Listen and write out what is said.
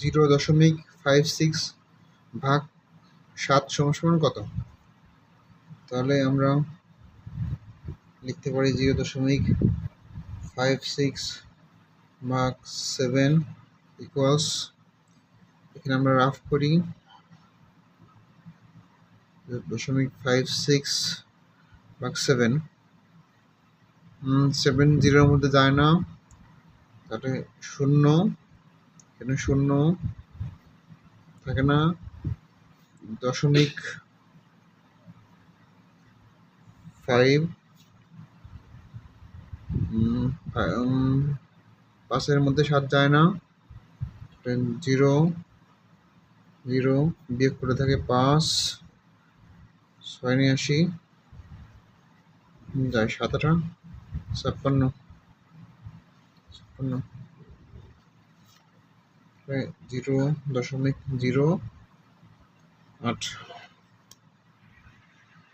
Zero দশমিক five six ভাগ সাত সমান কত? তাহলে আমরা লিখতে পারি জিরো দশমিক ফাইভ সিক্স ভাগ সেভেন ইকুয়ালস এখানে আমরা রাফ করি, দশমিক ফাইভ সিক্স ভাগ সেভেন সেভেন জিরোর মধ্যে যায় না, তাহলে শূন্য। এখানে শূন্য থাকে না। দশমিক ফাইভ পাঁচের মধ্যে সাত যায় না। জিরো জিরো বিয়োগ করে থাকে পাঁচ, ছয় নিয়ে আসি যায় সাতটা ছাপ্পান্ন ছাপ্পান্ন। জিরো দশমিক জিরো আট।